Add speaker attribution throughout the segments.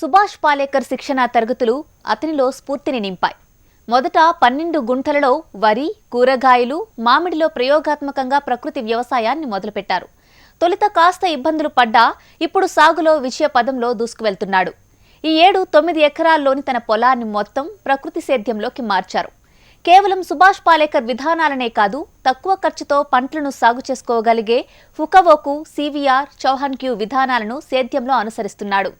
Speaker 1: సుభాష్ పాలేకర్ శిక్షణ తరగతులు అతనిలో స్ఫూర్తిని నింపాయి. మొదట పన్నెండు గుంటలలో వరి కూరగాయలు మామిడిలో ప్రయోగాత్మకంగా ప్రకృతి వ్యవసాయాన్ని మొదలుపెట్టారు. తొలుత కాస్త ఇబ్బందులు పడ్డా ఇప్పుడు సాగులో విజయ పదంలో దూసుకువెళ్తున్నాడు. ఈ ఏడు తొమ్మిది ఎకరాల్లోని తన పొలాన్ని మొత్తం ప్రకృతి సేద్యంలోకి మార్చారు. కేవలం సుభాష్ పాలేకర్ విధానాలనే కాదు తక్కువ ఖర్చుతో పంటలను సాగు చేసుకోగలిగే ఫుకవోకు సివిఆర్ చౌహాన్ క్యూ విధానాలను సేద్యంలో అనుసరిస్తున్నాడు.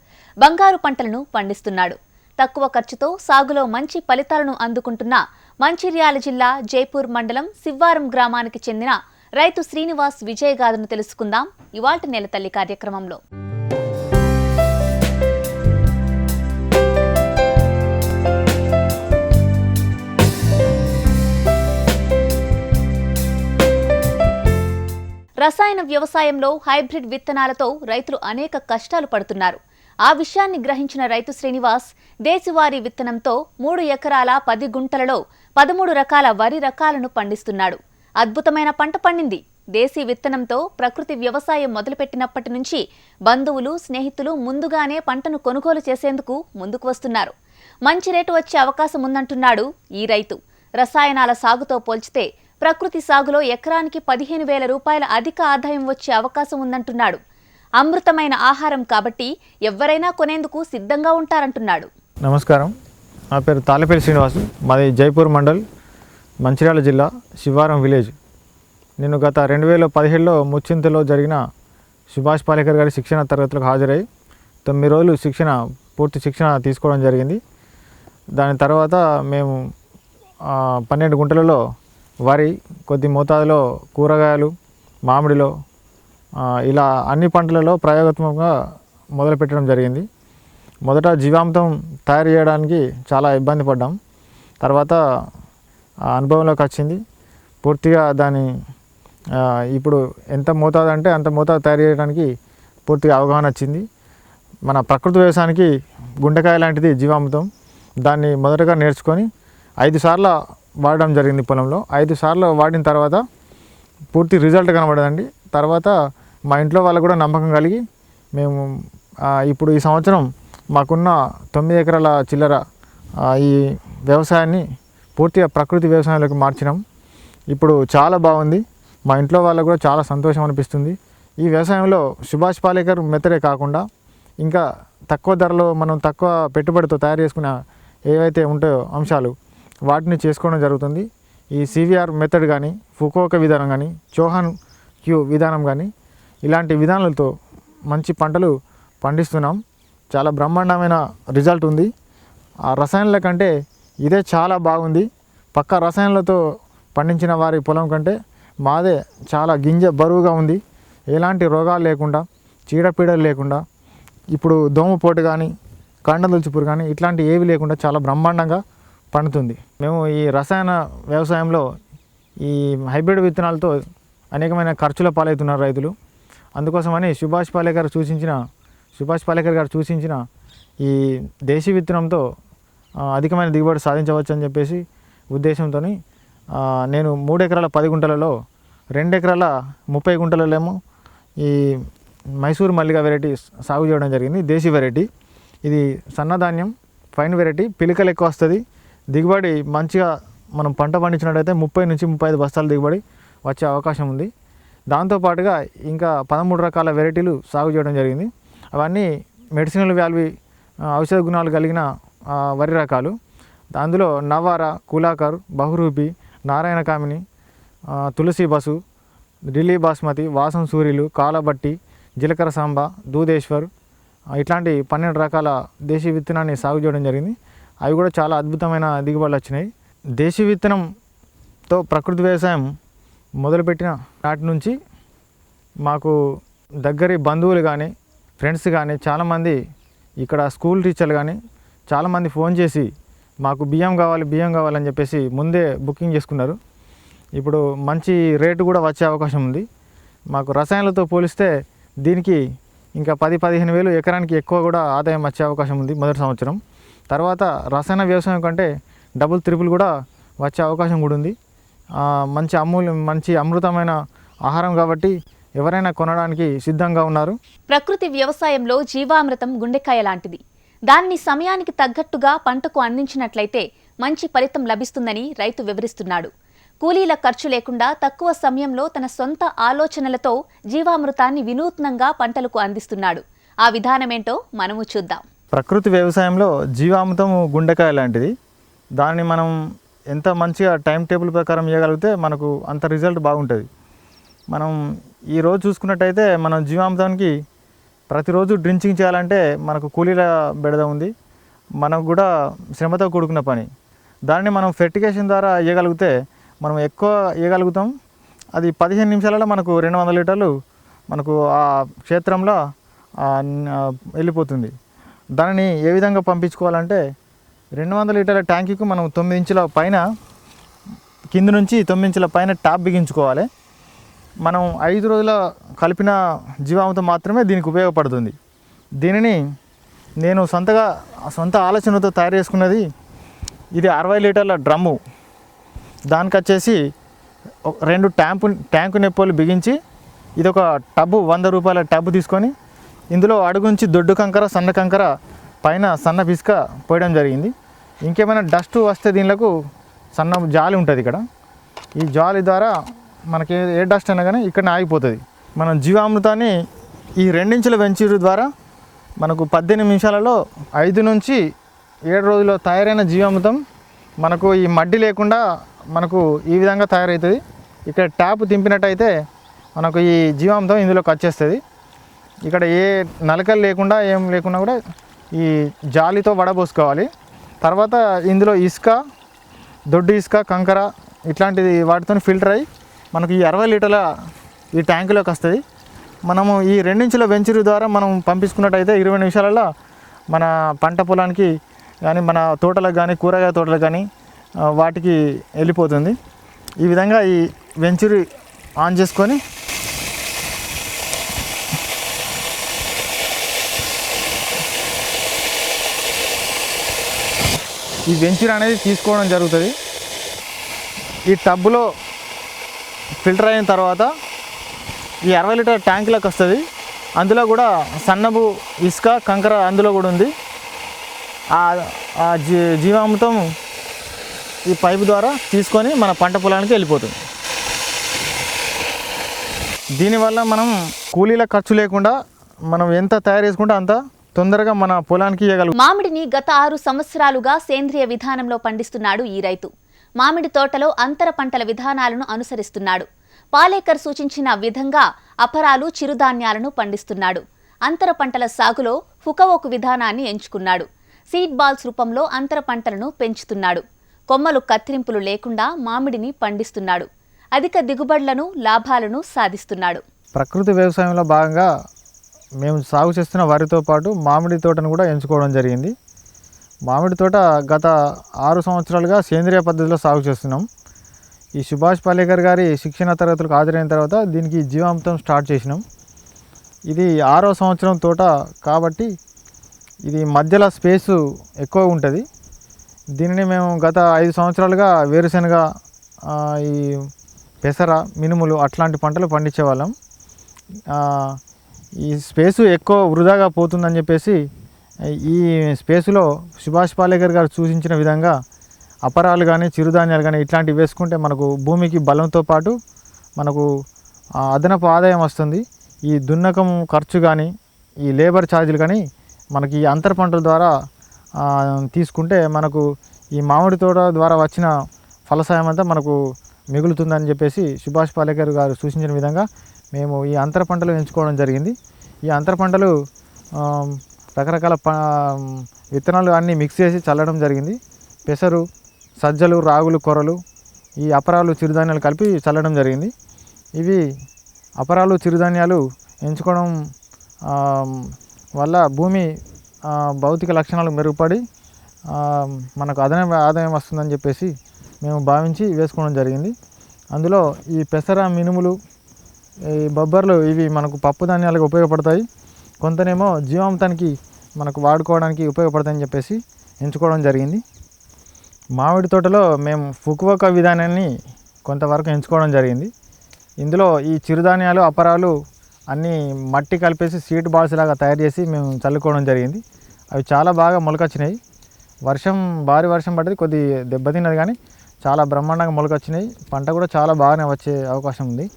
Speaker 1: బంగారు పంటలను పండిస్తున్నాడు. తక్కువ ఖర్చుతో సాగులో మంచి ఫలితాలను అందుకుంటున్న మంచిర్యాల జిల్లా జైపూర్ మండలం శివ్వారం గ్రామానికి చెందిన రైతు శ్రీనివాస్ విజయగాథను తెలుసుకుందాం. ఇవాల్టి నెలతల్లి కార్యక్రమంలో. రసాయన వ్యవసాయంలో హైబ్రిడ్ విత్తనాలతో రైతులు అనేక కష్టాలు పడుతున్నారు. ఆ విషయాన్ని గ్రహించిన రైతు శ్రీనివాస్ దేశవారీ విత్తనంతో మూడు ఎకరాల పది గుంటలలో పదమూడు రకాల వరి రకాలను పండిస్తున్నాడు. అద్భుతమైన పంట పండింది. దేశీ విత్తనంతో ప్రకృతి వ్యవసాయం మొదలుపెట్టినప్పటి నుంచి బంధువులు స్నేహితులు ముందుగానే పంటను కొనుగోలు చేసేందుకు ముందుకు వస్తున్నారు. మంచి రేటు వచ్చే అవకాశం ఉందంటున్నాడు ఈ రైతు. రసాయనాల సాగుతో పోల్చితే ప్రకృతి సాగులో ఎకరానికి పదిహేను వేల రూపాయల అధిక ఆదాయం వచ్చే అవకాశం ఉందంటున్నాడు. అమృతమైన ఆహారం కాబట్టి ఎవరైనా కొనేందుకు సిద్ధంగా ఉంటారంటున్నాడు.
Speaker 2: నమస్కారం. నా పేరు తాళపల్లి శ్రీనివాసు. మాది జైపూర్ మండల్ మంచిర్యాల జిల్లా శివారం విలేజ్. నేను గత రెండు వేల పదిహేడులో ముచ్చింతలో జరిగిన సుభాష్ పాలేకర్ గారి శిక్షణ తరగతులకు హాజరై తొమ్మిది రోజులు శిక్షణ పూర్తి శిక్షణ తీసుకోవడం జరిగింది. దాని తర్వాత మేము పన్నెండు గుంటలలో వరి కొద్ది మోతాదులో కూరగాయలు మామిడిలో ఇలా అన్ని పంటలలో ప్రయోగాత్మకంగా మొదలుపెట్టడం జరిగింది. మొదట జీవామృతం తయారు చేయడానికి చాలా ఇబ్బంది పడ్డాం. తర్వాత ఆ అనుభవంలోకి వచ్చింది. పూర్తిగా దాని ఇప్పుడు ఎంత మోతాదు అంటే అంత మోతాదు తయారు చేయడానికి పూర్తిగా అవగాహన వచ్చింది. మన ప్రకృతి వ్యవసాయానికి గుండెకాయ లాంటిది జీవామృతం. దాన్ని మొదటగా నేర్చుకొని ఐదు సార్లు వాడడం జరిగింది పొలంలో. ఐదు సార్లు వాడిన తర్వాత పూర్తి రిజల్ట్ కనబడదండి. తర్వాత మా ఇంట్లో వాళ్ళకు కూడా నమ్మకం కలిగి మేము ఇప్పుడు ఈ సంవత్సరం మాకున్న తొమ్మిది ఎకరాల చిల్లర ఈ వ్యవసాయాన్ని పూర్తిగా ప్రకృతి వ్యవసాయంలోకి మార్చినాం. ఇప్పుడు చాలా బాగుంది. మా ఇంట్లో వాళ్ళకు కూడా చాలా సంతోషం అనిపిస్తుంది. ఈ వ్యవసాయంలో సుభాష్ పాలేకర్ మెథడే కాకుండా ఇంకా తక్కువ ధరలో మనం తక్కువ పెట్టుబడితో తయారు చేసుకున్న ఏవైతే ఉంటాయో అంశాలు వాటిని చేసుకోవడం జరుగుతుంది. ఈ సివిఆర్ మెథడ్ కానీ ఫుకోక విధానం కానీ చోహాన్ క్యూ విధానం కానీ ఇలాంటి విధానాలతో మంచి పంటలు పండిస్తున్నాం. చాలా బ్రహ్మాండమైన రిజల్ట్ ఉంది. ఆ రసాయనాల కంటే ఇదే చాలా బాగుంది. పక్క రసాయనాలతో పండించిన వారి పొలం కంటే మాదే చాలా గింజ బరువుగా ఉంది. ఎలాంటి రోగాలు లేకుండా చీడపీడలు లేకుండా ఇప్పుడు దోమపోటు కానీ కండదొలుచుపురు కానీ ఇట్లాంటి ఏవి లేకుండా చాలా బ్రహ్మాండంగా పండుతుంది. మేము ఈ రసాయన వ్యవసాయంలో ఈ హైబ్రిడ్ విత్తనాలతో అనేకమైన ఖర్చుల పాలవుతున్నారు రైతులు. అందుకోసమని సుభాష్ పాలేకర్ సూచించిన సుభాష్ పాలేకర్ గారు సూచించిన ఈ దేశీ విత్తనంతో అధికమైన దిగుబడి సాధించవచ్చు అని చెప్పేసి ఉద్దేశంతో నేను మూడు ఎకరాల పది గుంటలలో రెండు ఎకరాల ముప్పై గుంటలలోమో ఈ మైసూర్ మల్లిగా వెరైటీ సాగు చేయడం జరిగింది. దేశీ వెరైటీ. ఇది సన్నధాన్యం ఫైన్ వెరైటీ పిలికలు ఎక్కువ వస్తుంది. దిగుబడి మంచిగా మనం పంట పండించినట్టయితే ముప్పై నుంచి ముప్పై ఐదు బస్తాల దిగుబడి వచ్చే అవకాశం ఉంది. దాంతోపాటుగా ఇంకా పదమూడు రకాల వెరైటీలు సాగు చేయడం జరిగింది. అవన్నీ మెడిసినల్ వాల్యూ ఔషధ గుణాలు కలిగిన వరి రకాలు. అందులో నవార కులాకర్ బహురూపి నారాయణ కామిని తులసి బసు ఢిల్లీ బాస్మతి వాసం సూర్యులు కాలబట్టి జీలకర్ర సాంబ దూదేశ్వర్ ఇట్లాంటి పన్నెండు రకాల దేశీ విత్తనాన్ని సాగు చేయడం జరిగింది. అవి కూడా చాలా అద్భుతమైన దిగుబడులు వచ్చినాయి. దేశీ విత్తనంతో ప్రకృతి వ్యవసాయం మొదలుపెట్టిన నాటి నుంచి మాకు దగ్గరి బంధువులు కానీ ఫ్రెండ్స్ కానీ చాలామంది ఇక్కడ స్కూల్ టీచర్లు కానీ చాలామంది ఫోన్ చేసి మాకు బియ్యం కావాలి బియ్యం కావాలని చెప్పేసి ముందే బుకింగ్ చేసుకున్నారు. ఇప్పుడు మంచి రేటు కూడా వచ్చే అవకాశం ఉంది. మాకు రసాయనాలతో పోలిస్తే దీనికి ఇంకా పది పదిహేను వేలు ఎకరానికి ఎక్కువ కూడా ఆదాయం వచ్చే అవకాశం ఉంది మొదటి సంవత్సరం. తర్వాత రసాయన వ్యవసాయం కంటే డబుల్ త్రిపుల్ కూడా వచ్చే అవకాశం కూడా ఉంది. మంచి అమూల్యం మంచి అమృతమైన ఆహారం కాబట్టి ఎవరైనా కొనడానికి సిద్ధంగా ఉన్నారు.
Speaker 1: ప్రకృతి వ్యవసాయంలో జీవామృతం గుండెకాయ లాంటిది. దాన్ని సమయానికి తగ్గట్టుగా పంటకు అందించినట్లయితే మంచి ఫలితం లభిస్తుందని రైతు వివరిస్తున్నాడు. కూలీల ఖర్చు లేకుండా తక్కువ సమయంలో తన సొంత ఆలోచనలతో జీవామృతాన్ని వినూత్నంగా పంటలకు అందిస్తున్నాడు. ఆ విధానమేంటో మనము చూద్దాం.
Speaker 2: ప్రకృతి వ్యవసాయంలో జీవామృతం గుండెకాయ లాంటిది. దాన్ని మనం ఎంత మంచిగా టైం టేబుల్ ప్రకారం ఇవ్వగలిగితే మనకు అంత రిజల్ట్ బాగుంటుంది. మనం ఈ రోజు చూసుకున్నట్టయితే మనం జీవామృతానికి ప్రతిరోజు డ్రించింగ్ చేయాలంటే మనకు కూలీల బెడద ఉంది. మనకు కూడా శ్రమతో కూడుకున్న పని. దాన్ని మనం ఫెర్టిగేషన్ ద్వారా ఇవ్వగలిగితే మనం ఎక్కువ ఇవ్వగలుగుతాం అది పదిహేను నిమిషాలలో మనకు రెండు వందల లీటర్లు మనకు ఆ క్షేత్రంలో వెళ్ళిపోతుంది. దానిని ఏ విధంగా పంపించుకోవాలంటే రెండు వందల లీటర్ల ట్యాంకీకి మనం తొమ్మిది ఇంచుల పైన కింద నుంచి తొమ్మిది ఇంచుల పైన ట్యాప్ బిగించుకోవాలి. మనం ఐదు రోజుల కలిపిన జీవామృతం మాత్రమే దీనికి ఉపయోగపడుతుంది. దీనిని నేను సొంతగా సొంత ఆలోచనతో తయారు చేసుకున్నది ఇది అరవై లీటర్ల డ్రమ్ము. దానికి వచ్చేసి రెండు ట్యాంపు ట్యాంకు నెప్పులు బిగించి ఇది ఒక టబ్బు వంద రూపాయల టబ్బు తీసుకొని ఇందులో అడుగు నుంచి దొడ్డు కంకర సన్న కంకర పైన సన్న పిసుక పోయడం జరిగింది. ఇంకేమైనా డస్ట్ వస్తే దీనిలకు సన్న జాలి ఉంటుంది ఇక్కడ. ఈ జాలి ద్వారా మనకి ఏ- ఏ డస్ట్ అయినా కానీ ఇక్కడ ఆగిపోతుంది. మనం జీవామృతాన్ని ఈ రెండించుల వెంచూరు ద్వారా మనకు పద్దెనిమిది నిమిషాలలో ఐదు నుంచి ఏడు రోజుల్లో తయారైన జీవామృతం మనకు ఈ మడ్డి లేకుండా మనకు ఈ విధంగా తయారవుతుంది ఇక్కడ ట్యాప్ తింపినట్టయితే మనకు ఈ జీవామృతం ఇందులోకి వచ్చేస్తుంది. ఇక్కడ ఏ నలకలు లేకుండా ఏం లేకుండా కూడా ఈ జాలితో వడబోసుకోవాలి. తర్వాత ఇందులో ఇసుక దొడ్డు ఇసుక కంకర ఇట్లాంటిది వాటితో ఫిల్టర్ అయ్యి మనకు ఈ అరవై లీటర్ల ఈ ట్యాంకులోకి వస్తుంది. మనము ఈ రెండించుల వెంచరు ద్వారా మనం పంపించుకున్నట్టయితే ఇరవై నిమిషాలలో మన పంట పొలానికి కానీ మన తోటలకు కానీ కూరగాయ తోటలకు కానీ వాటికి వెళ్ళిపోతుంది. ఈ విధంగా ఈ వెంచరు ఆన్ చేసుకొని ఈ వెంచర్ అనేది తీసుకోవడం జరుగుతుంది. ఈ టబ్బులో ఫిల్టర్ అయిన తర్వాత ఈ అరవై లీటర్ ట్యాంకులకు వస్తుంది. అందులో కూడా సన్నబు ఇసుక కంకర అందులో కూడా ఉంది. ఆ- ఆ జీ జీవామృతం ఈ పైపు ద్వారా తీసుకొని మన పంట పొలానికి వెళ్ళిపోతుంది. దీనివల్ల మనం కూలీల ఖర్చు లేకుండా మనం ఎంత తయారు చేసుకుంటే అంత తొందరగా మన పొలానికి
Speaker 1: మామిడిని గత ఆరు సంవత్సరాలుగా సేంద్రియ విధానంలో పండిస్తున్నాడు ఈ రైతు. మామిడి తోటలో అంతర పంటల విధానాలను అనుసరిస్తున్నాడు. పాలేకర్ సూచించిన విధంగా అపరాలు చిరుధాన్యాలను పండిస్తున్నాడు. అంతర పంటల సాగులో ఫుకవోకు విధానాన్ని ఎంచుకున్నాడు. సీడ్ బాల్స్ రూపంలో అంతర పంటలను పెంచుతున్నాడు. కొమ్మలు కత్తిరింపులు లేకుండా మామిడిని పండిస్తున్నాడు. అధిక దిగుబడులను లాభాలను సాధిస్తున్నాడు.
Speaker 2: ప్రకృతి వ్యవసాయంలో భాగంగా మేము సాగు చేస్తున్న వరితో పాటు మామిడి తోటను కూడా ఎంచుకోవడం జరిగింది. మామిడి తోట గత ఆరు సంవత్సరాలుగా సేంద్రియ పద్ధతిలో సాగు చేస్తున్నాం. ఈ సుభాష్ పాలేకర్ గారి శిక్షణ తరగతులకు హాజరైన తర్వాత దీనికి జీవామృతం స్టార్ట్ చేసినాం. ఇది ఆరో సంవత్సరం తోట కాబట్టి ఇది మధ్యలో స్పేసు ఎక్కువ ఉంటుంది. దీనిని మేము గత ఐదు సంవత్సరాలుగా వేరుశనగ ఈ పెసర మినుములు అట్లాంటి పంటలు పండించేవాళ్ళం ఈ స్పేసు ఎక్కువ వృధాగా పోతుందని చెప్పేసి ఈ స్పేసులో సుభాష్ పాలేకర్ గారు సూచించిన విధంగా అపరాలు కానీ చిరుధాన్యాలు కానీ ఇట్లాంటివి వేసుకుంటే మనకు భూమికి బలంతో పాటు మనకు అదనపు ఆదాయం వస్తుంది. ఈ దున్నకం ఖర్చు కానీ ఈ లేబర్ ఛార్జీలు కానీ మనకి ఈ అంతర పంటల ద్వారా తీసుకుంటే మనకు ఈ మామిడి తోట ద్వారా వచ్చిన ఫలసాయం అంతా మనకు మిగులుతుందని చెప్పేసి సుభాష్ పాలేకర్ గారు సూచించిన విధంగా మేము ఈ అంతర పంటలు ఎంచుకోవడం జరిగింది. ఈ అంతర పంటలు రకరకాల ప విత్తనాలు అన్నీ మిక్స్ చేసి చల్లడం జరిగింది. పెసరు సజ్జలు రాగులు కొరలు ఈ అపరాలు చిరుధాన్యాలు కలిపి చల్లడం జరిగింది. ఇవి అపరాలు చిరుధాన్యాలు ఎంచుకోవడం వల్ల భూమి భౌతిక లక్షణాలు మెరుగుపడి మనకు అదన ఆదాయం వస్తుందని చెప్పేసి మేము భావించి వేసుకోవడం జరిగింది. అందులో ఈ పెసర మినుములు ఈ బొబ్బర్లు ఇవి మనకు పప్పు ధాన్యాలకు ఉపయోగపడతాయి. కొంతనేమో జీవామృతానికి మనకు వాడుకోవడానికి ఉపయోగపడతాయని చెప్పేసి ఎంచుకోవడం జరిగింది. మామిడి తోటలో మేము ఫుకువక విధానాన్ని కొంతవరకు ఎంచుకోవడం జరిగింది. ఇందులో ఈ చిరుధాన్యాలు అపరాలు అన్నీ మట్టి కలిపేసి సీట్ బాల్స్ లాగా తయారు చేసి మేము చల్లుకోవడం జరిగింది. అవి చాలా బాగా మొలకొచ్చినాయి. వర్షం భారీ వర్షం పడ్డది కొద్ది దెబ్బతిన్నది కానీ చాలా బ్రహ్మాండంగా మొలకొచ్చినాయి. పంట కూడా చాలా బాగానే వచ్చే అవకాశం ఉంది.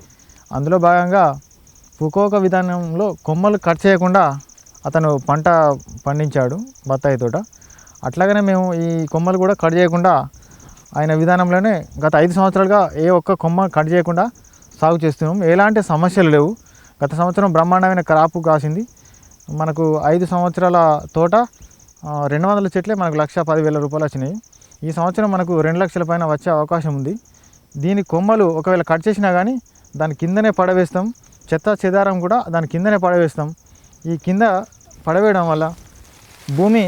Speaker 2: అందులో భాగంగా ఒక్కొక్క విధానంలో కొమ్మలు కట్ చేయకుండా అతను పంట పండించాడు బత్తాయి తోట. అట్లాగనే మేము ఈ కొమ్మలు కూడా కట్ చేయకుండా ఆయన విధానంలోనే గత ఐదు సంవత్సరాలుగా ఏ ఒక్క కొమ్మ కట్ చేయకుండా సాగు చేస్తున్నాం. ఎలాంటి సమస్యలు లేవు. గత సంవత్సరం బ్రహ్మాండమైన క్రాపు కాసింది. మనకు ఐదు సంవత్సరాల తోట రెండు వందల చెట్లే మనకు లక్ష పదివేల రూపాయలు వచ్చినాయి. ఈ సంవత్సరం మనకు రెండు లక్షల పైన వచ్చే అవకాశం ఉంది. దీని కొమ్మలు ఒకవేళ కట్ చేసినా కానీ దాని కిందనే పడవేస్తాం. చెత్త చెదారం కూడా దాని కిందనే పడవేస్తాం. ఈ కింద పడవేయడం వల్ల భూమి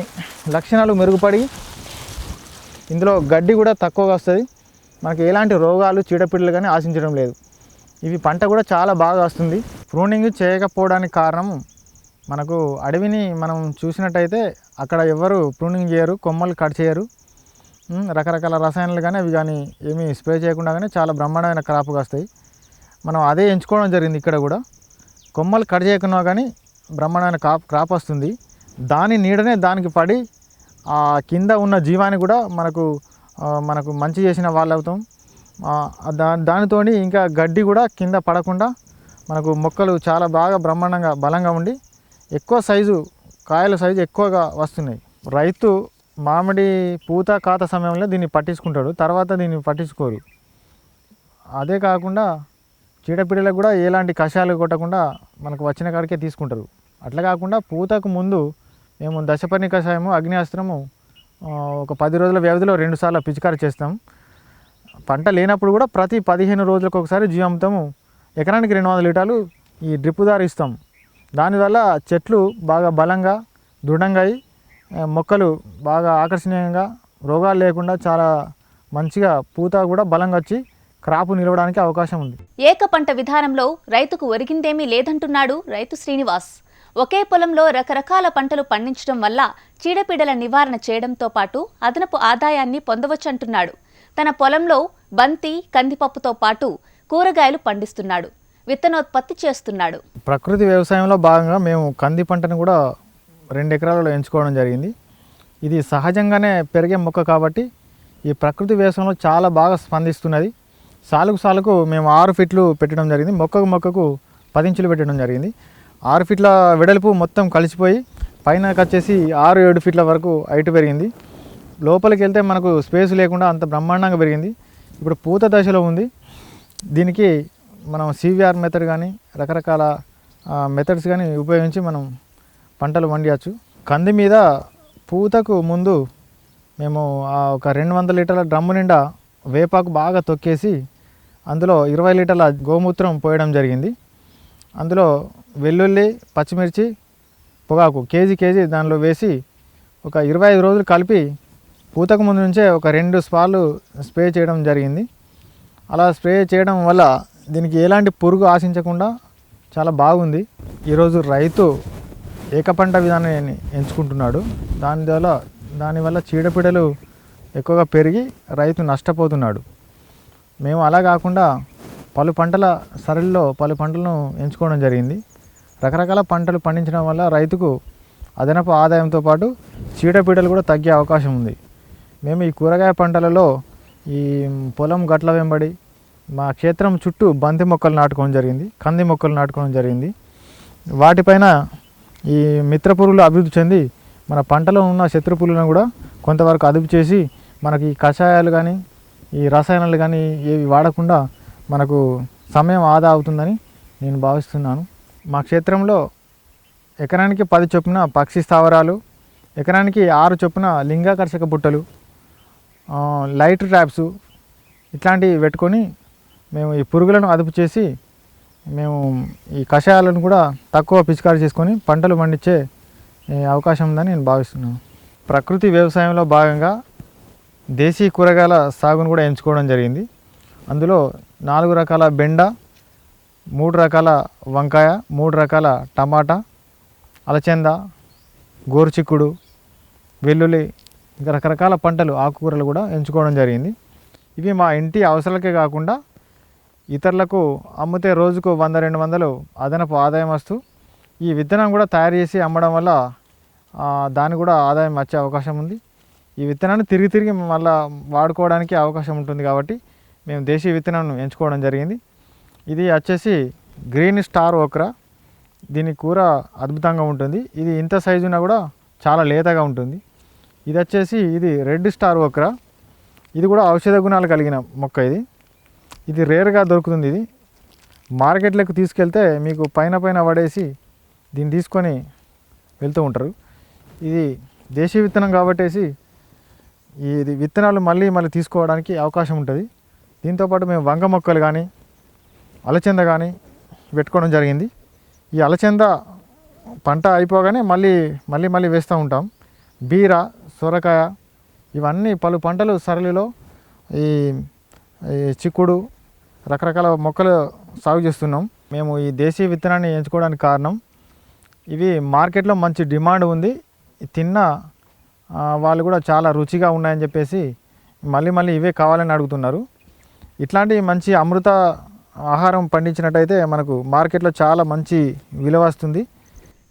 Speaker 2: లక్షణాలు మెరుగుపడి ఇందులో గడ్డి కూడా తక్కువగా వస్తుంది. మనకి ఎలాంటి రోగాలు చీడపీడలు కానీ ఆశించడం లేదు. ఇవి పంట కూడా చాలా బాగా వస్తుంది. ప్రూనింగ్ చేయకపోవడానికి కారణం మనకు అడవిని మనం చూసినట్టయితే అక్కడ ఎవరు ప్రూనింగ్ చేయరు కొమ్మలు కట్ చేయరు. రకరకాల రసాయనాలు కానీ అవి కానీ ఏమీ స్ప్రే చేయకుండా కానీ చాలా బ్రహ్మాండమైన క్రాప్గా వస్తాయి. మనం అదే ఎంచుకోవడం జరిగింది ఇక్కడ కూడా. కొమ్మలు కట్ చేయకున్నా కానీ బ్రహ్మాండమైన క్రాప్ క్రాప్ వస్తుంది. దాని నీడనే దానికి పడి ఆ కింద ఉన్న జీవాన్ని కూడా మనకు మనకు మంచి చేసిన వాళ్ళు అవుతాం. దా దానితో ఇంకా గడ్డి కూడా కింద పడకుండా మనకు మొక్కలు చాలా బాగా బ్రహ్మాండంగా బలంగా ఉండి ఎక్కువ సైజు కాయల సైజు ఎక్కువగా వస్తున్నాయి. రైతు మామిడి పూత కాత సమయంలో దీన్ని పట్టించుకుంటాడు. తర్వాత దీన్ని పట్టించుకోరు. అదే కాకుండా చీడపీడలకు కూడా ఎలాంటి కషాయాలు కొట్టకుండా మనకు వచ్చిన కాడికే తీసుకుంటారు. అట్లా కాకుండా పూతకు ముందు మేము దశపర్ణి కషాయము అగ్నియాస్త్రము ఒక పది రోజుల వ్యవధిలో రెండుసార్లు పిచికారి చేస్తాం. పంట లేనప్పుడు కూడా ప్రతి పదిహేను రోజులకు ఒకసారి జీవామృతము ఎకరానికి రెండు వందల లీటర్లు ఈ డ్రిప్ ద్వారా ఇస్తాం. దానివల్ల చెట్లు బాగా బలంగా దృఢంగా అయి మొక్కలు బాగా ఆకర్షణీయంగా రోగాలు లేకుండా చాలా మంచిగా పూత కూడా బలంగా వచ్చి క్రాపు నిలవడానికి అవకాశం ఉంది.
Speaker 1: ఏక పంట విధానంలో రైతుకు ఒరిగిందేమీ లేదంటున్నాడు రైతు శ్రీనివాస్. ఒకే పొలంలో రకరకాల పంటలు పండించడం వల్ల చీడపీడల నివారణ చేయడంతో పాటు అదనపు ఆదాయాన్ని పొందవచ్చంటున్నాడు. తన పొలంలో బంతి కందిపప్పుతో పాటు కూరగాయలు పండిస్తున్నాడు. విత్తనోత్పత్తి చేస్తున్నాడు.
Speaker 2: ప్రకృతి వ్యవసాయంలో భాగంగా మేము కంది పంటను కూడా రెండు ఎకరాలలో ఎంచుకోవడం జరిగింది. ఇది సహజంగానే పెరిగే మొక్క కాబట్టి ఈ ప్రకృతి వ్యవసాయంలో చాలా బాగా స్పందిస్తున్నది. సాలుకు సాలుకు మేము ఆరు ఫీట్లు పెట్టడం జరిగింది. మొక్కకు మొక్కకు పది ఇంచులు పెట్టడం జరిగింది. ఆరు ఫీట్ల వెడల్పు మొత్తం కలిసిపోయి పైన వచ్చేసి ఆరు ఏడు ఫీట్ల వరకు హైట్ పెరిగింది. లోపలికి వెళ్తే మనకు స్పేస్ లేకుండా అంత బ్రహ్మాండంగా పెరిగింది. ఇప్పుడు పూత దశలో ఉంది. దీనికి మనం సివిఆర్ మెథడ్ కానీ రకరకాల మెథడ్స్ కానీ ఉపయోగించి మనం పంటలు వండియచ్చు కంది మీద పూతకు ముందు మేము ఆ ఒక రెండు వందల లీటర్ల డ్రమ్ము నిండా వేపాకు బాగా తొక్కేసి అందులో ఇరవై లీటర్ల గోమూత్రం పోయడం జరిగింది. అందులో వెల్లుల్లి పచ్చిమిర్చి పొగాకు కేజీ కేజీ దానిలో వేసి ఒక ఇరవై ఐదు రోజులు కలిపి పూతకు ముందు నుంచే ఒక రెండు స్పార్లు స్ప్రే చేయడం జరిగింది. అలా స్ప్రే చేయడం వల్ల దీనికి ఎలాంటి పురుగు ఆశించకుండా చాలా బాగుంది. ఈరోజు రైతు ఏకపంట విధానాన్ని ఎంచుకుంటున్నాడు. దాని ద్వారా దానివల్ల చీడపీడలు ఎక్కువగా పెరిగి రైతు నష్టపోతున్నాడు. మేము అలా కాకుండా పలు పంటల సరళిలో పలు పంటలను ఎంచుకోవడం జరిగింది. రకరకాల పంటలు పండించడం వల్ల రైతుకు అదనపు ఆదాయంతో పాటు చీడపీడలు కూడా తగ్గే అవకాశం ఉంది. మేము ఈ కూరగాయ పంటలలో ఈ పొలం గట్ల వెంబడి మా క్షేత్రం చుట్టూ బంతి మొక్కలు నాటుకోవడం జరిగింది కంది మొక్కలు నాటుకోవడం జరిగింది. వాటిపైన ఈ మిత్ర పురుగులు అభివృద్ధి చెంది మన పంటలో ఉన్న శత్రు పురుగులను కూడా కొంతవరకు అదుపు చేసి మనకి కషాయాలు కానీ ఈ రసాయనాలు కానీ ఏవి వాడకుండా మనకు సమయం ఆదా అవుతుందని నేను భావిస్తున్నాను. మా క్షేత్రంలో ఎకరానికి పది చొప్పున పక్షి స్థావరాలు ఎకరానికి ఆరు చొప్పున లింగాకర్షక బుట్టలు లైట్ ట్రాప్స్ ఇట్లాంటివి పెట్టుకొని మేము ఈ పురుగులను అదుపు చేసి మేము ఈ కషాయాలను కూడా తక్కువ పిచికారి చేసుకొని పంటలు పండించే అవకాశం ఉందని నేను భావిస్తున్నాను. ప్రకృతి వ్యవసాయంలో భాగంగా దేశీ కూరగాయల సాగును కూడా ఎంచుకోవడం జరిగింది. అందులో నాలుగు రకాల బెండ మూడు రకాల వంకాయ మూడు రకాల టమాటా అలచంద గోరుచిక్కుడు వెల్లుల్లి ఇంకా రకరకాల పంటలు ఆకుకూరలు కూడా ఎంచుకోవడం జరిగింది. ఇవి మా ఇంటి అవసరాలకే కాకుండా ఇతరులకు అమ్మితే రోజుకు వంద రెండు వందలు అదనపు ఆదాయం వస్తూ ఈ విత్తనం కూడా తయారు చేసి అమ్మడం వల్ల దాని కూడా ఆదాయం వచ్చే అవకాశం ఉంది. ఈ విత్తనాన్ని తిరిగి తిరిగి మళ్ళీ వాడుకోవడానికి అవకాశం ఉంటుంది కాబట్టి మేము దేశీయ విత్తనాన్ని ఎంచుకోవడం జరిగింది. ఇది వచ్చేసి గ్రీన్ స్టార్ ఓక్రా. దీని కూర అద్భుతంగా ఉంటుంది. ఇది ఇంత సైజు కూడా చాలా లేతగా ఉంటుంది. ఇది వచ్చేసి ఇది రెడ్ స్టార్ ఓక్రా. ఇది కూడా ఔషధ గుణాలు కలిగిన మొక్క ఇది. ఇది రేర్గా దొరుకుతుంది ఇది. మార్కెట్లోకి తీసుకెళ్తే మీకు పైన పైన పడేసి దీన్ని తీసుకొని వెళ్తూ ఉంటారు. ఇది దేశీయ విత్తనం కాబట్టేసి ఇది విత్తనాలు మళ్ళీ మళ్ళీ తీసుకోవడానికి అవకాశం ఉంటుంది. దీంతోపాటు మేము వంగ మొక్కలు కానీ అలచంద కానీ పెట్టుకోవడం జరిగింది. ఈ అలచంద పంట అయిపోగానే మళ్ళీ మళ్ళీ మళ్ళీ వేస్తూ ఉంటాం. బీర సొరకాయ ఇవన్నీ పలు పంటలు సరళిలో ఈ ఈ చిక్కుడు రకరకాల మొక్కలు సాగు చేస్తున్నాం. మేము ఈ దేశీయ విత్తనాన్ని ఎంచుకోవడానికి కారణం ఇవి మార్కెట్లో మంచి డిమాండ్ ఉంది. తిన్న వాళ్ళు కూడా చాలా రుచిగా ఉన్నాయని చెప్పేసి మళ్ళీ మళ్ళీ ఇవే కావాలని అడుగుతున్నారు. ఇట్లాంటి మంచి అమృత ఆహారం పండించినట్టయితే మనకు మార్కెట్లో చాలా మంచి విలువ వస్తుంది.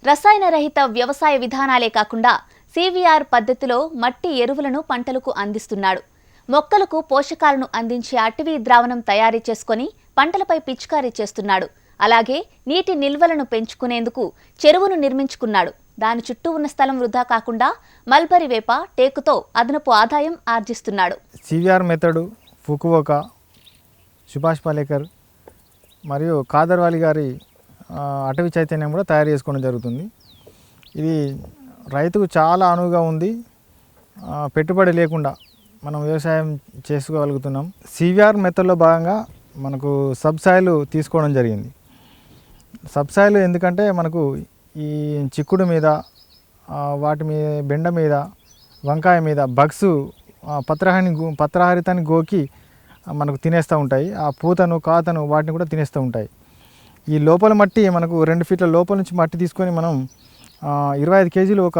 Speaker 1: రసాయన రహిత వ్యవసాయ విధానాలే కాకుండా సివిఆర్ పద్ధతిలో మట్టి ఎరువులను పంటలకు అందిస్తున్నాడు. మొక్కలకు పోషకాలను అందించే అటవీ ద్రావణం తయారీ చేసుకొని పంటలపై పిచికారీ చేస్తున్నాడు. అలాగే నీటి నిల్వలను పెంచుకునేందుకు చెరువును నిర్మించుకున్నాడు. దాని చుట్టూ ఉన్న స్థలం వృధా కాకుండా మల్బరీ వేప టేకుతో అదనపు ఆదాయం ఆర్జిస్తున్నాడు.
Speaker 2: CVR method Fukuoka Subhash Palekar మరియు కాదర్వాలి గారి అటవీ చైతన్యం కూడా తయారు చేసుకోవడం జరుగుతుంది. ఇది రైతుకు చాలా అనువుగా ఉంది. పెట్టుబడి లేకుండా మనం వ్యవసాయం చేసుకోగలుగుతున్నాం. సివిఆర్ మెథడ్లో భాగంగా మనకు సబ్సాయిలు తీసుకోవడం జరిగింది. సబ్సాయిలు ఎందుకంటే మనకు ఈ చిక్కుడు మీద వాటి మీద బెండ మీద వంకాయ మీద బగ్స్ పత్రహాని పత్రహారితాన్ని గోకి మనకు తినేస్తూ ఉంటాయి. ఆ పూతను కాతను వాటిని కూడా తినేస్తూ ఉంటాయి. ఈ లోపల మట్టి మనకు రెండు ఫీట్ల లోపల నుంచి మట్టి తీసుకొని మనం ఇరవై ఐదు కేజీలు ఒక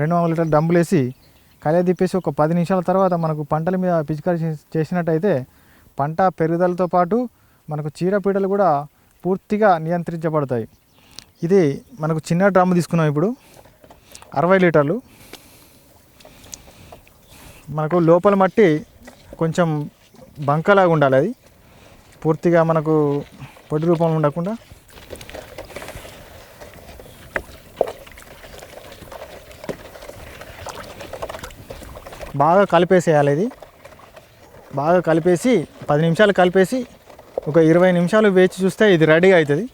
Speaker 2: రెండు వందల లీటర్ల డంబులు వేసి కలయ తిప్పేసి ఒక పది నిమిషాల తర్వాత మనకు పంటల మీద పిచికారి చేసినట్టయితే పంట పెరుగుదలతో పాటు మనకు చీడపీడలు కూడా పూర్తిగా నియంత్రించబడతాయి. ఇది మనకు చిన్న డ్రమ్ తీసుకున్నాం ఇప్పుడు. అరవై లీటర్లు. మనకు లోపల మట్టి కొంచెం బంకలాగా ఉండాలి అది. పూర్తిగా మనకు పొడి రూపంలో ఉండకుండా. బాగా కలిపేసేయాలి ఇది. బాగా కలిపేసి పది నిమిషాలు కలిపేసి ఒక ఇరవై నిమిషాలు వేచి చూస్తే ఇది రెడీ అవుతుంది.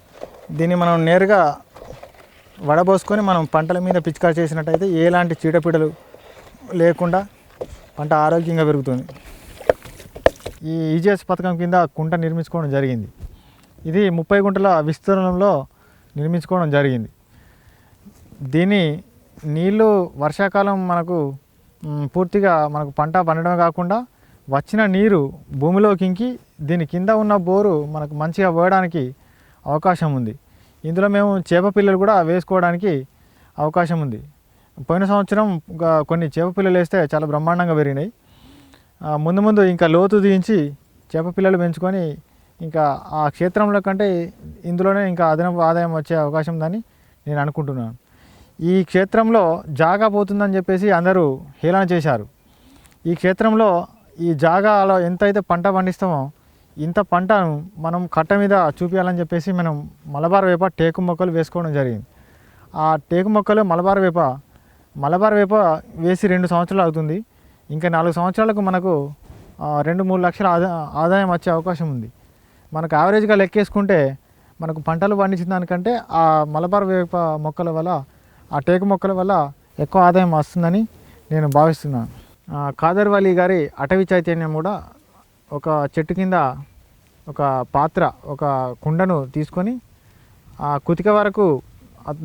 Speaker 2: దీన్ని మనం నేరుగా వడబోసుకొని మనం పంటల మీద పిచికారి చేసినట్టయితే ఎలాంటి చీడపీడలు లేకుండా పంట ఆరోగ్యంగా పెరుగుతుంది. ఈ ఈజీఎస్ పథకం కింద కుంట నిర్మించుకోవడం జరిగింది. ఇది ముప్పై గుంటల విస్తీర్ణంలో నిర్మించుకోవడం జరిగింది. దీని నీళ్ళు వర్షాకాలం మనకు పూర్తిగా మనకు పంట పండడమే కాకుండా వచ్చిన నీరు భూమిలోకి ఇంకి దీని కింద ఉన్న బోరు మనకు మంచిగా పోయడానికి అవకాశం ఉంది. ఇందులో మేము చేప పిల్లలు కూడా వేసుకోవడానికి అవకాశం ఉంది. పోయిన సంవత్సరం కొన్ని చేప పిల్లలు వేస్తే చాలా బ్రహ్మాండంగా పెరిగినాయి. ముందు ముందు ఇంకా లోతు దించి చేప పిల్లలు పెంచుకొని ఇంకా ఆ క్షేత్రంలో కంటే ఇందులోనే ఇంకా అదనపు ఆదాయం వచ్చే అవకాశం ఉందని నేను అనుకుంటున్నాను. ఈ క్షేత్రంలో జాగా పోతుందని చెప్పేసి అందరూ హేళన చేశారు. ఈ క్షేత్రంలో ఈ జాగాలో ఎంతైతే పంట పండిస్తామో ఇంత పంటను మనం కట్ట మీద చూపించాలని చెప్పేసి మనం మలబార్ వేప టేకు మొక్కలు వేసుకోవడం జరిగింది. ఆ టేకు మొక్కలు మలబార్ వేప మలబార్ వేప వేసి రెండు సంవత్సరాలు అవుతుంది. ఇంకా నాలుగు సంవత్సరాలకు మనకు రెండు మూడు లక్షల ఆదా ఆదాయం వచ్చే అవకాశం ఉంది. మనకు యావరేజ్గా లెక్కేసుకుంటే మనకు పంటలు పండించిన దానికంటే ఆ మలబార్ వేప మొక్కల వల్ల ఆ టేకు మొక్కల వల్ల ఎక్కువ ఆదాయం వస్తుందని నేను భావిస్తున్నాను. కాదర్వాలి గారి అటవీ చైతన్యం కూడా ఒక చెట్టు కింద ఒక పాత్ర ఒక కుండను తీసుకొని ఆ కుతిక వరకు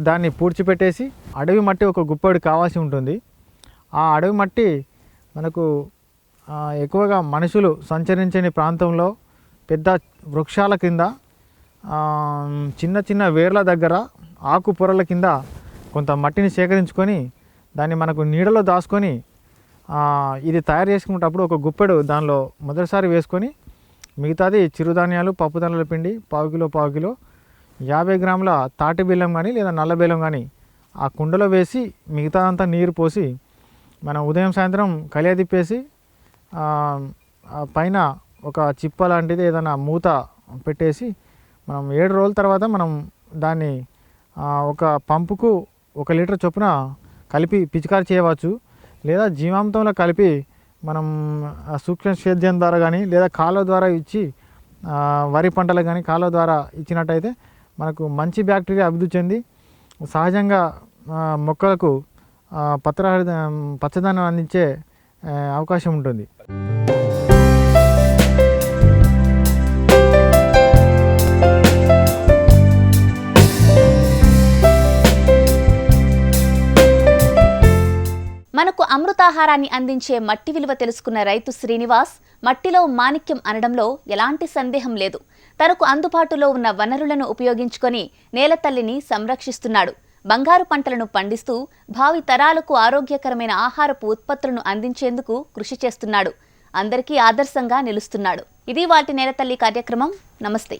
Speaker 2: దాన్ని పూడ్చిపెట్టేసి అడవి మట్టి ఒక గుప్పడి కావాల్సి ఉంటుంది. ఆ అడవి మట్టి మనకు ఎక్కువగా మనుషులు సంచరించని ప్రాంతంలో పెద్ద వృక్షాల కింద చిన్న చిన్న వేర్ల దగ్గర ఆకు పొరల కింద కొంత మట్టిని సేకరించుకొని దాన్ని మనకు నీడలో దాచుకొని ఇది తయారు చేసుకునేటప్పుడు ఒక గుప్పెడు దానిలో మొదటిసారి వేసుకొని మిగతాది చిరుధాన్యాలు పప్పుధాన్యాల పిండి పావు కిలో పావు కిలో యాభై గ్రాముల తాటి బెల్లం కానీ లేదా నల్ల బెల్లం కానీ ఆ కుండలో వేసి మిగతా అంతా నీరు పోసి మనం ఉదయం సాయంత్రం కలియ తిప్పేసి పైన ఒక చిప్ప లాంటిది ఏదైనా మూత పెట్టేసి మనం ఏడు రోజుల తర్వాత మనం దాన్ని ఒక పంపుకు ఒక లీటర్ చొప్పున కలిపి పిచికారి చేయవచ్చు. లేదా జీవామృతంలో కలిపి మనం సూక్ష్మ సేద్యం ద్వారా కానీ లేదా కాలువ ద్వారా ఇచ్చి వరి పంటలకు కానీ కాలువ ద్వారా ఇచ్చినట్టయితే మనకు మంచి బ్యాక్టీరియా అభివృద్ధి చెంది సహజంగా మొక్కలకు ఆ, పచ్చదనం అందించే అవకాశం ఉంటుంది.
Speaker 1: మనకు అమృతాహారాన్ని అందించే మట్టి విలువ తెలుసుకున్న రైతు శ్రీనివాస్ మట్టిలో మాణిక్యం అనడంలో ఎలాంటి సందేహం లేదు. తనకు అందుబాటులో ఉన్న వనరులను ఉపయోగించుకొని నేలతల్లిని సంరక్షిస్తున్నాడు. బంగారు పంటలను పండిస్తూ భావి తరాలకు ఆరోగ్యకరమైన ఆహారపు ఉత్పత్తులను అందించేందుకు కృషి చేస్తున్నాడు. అందరికీ ఆదర్శంగా నిలుస్తున్నాడు. ఇది వాటి నేలతల్లి కార్యక్రమం. నమస్తే.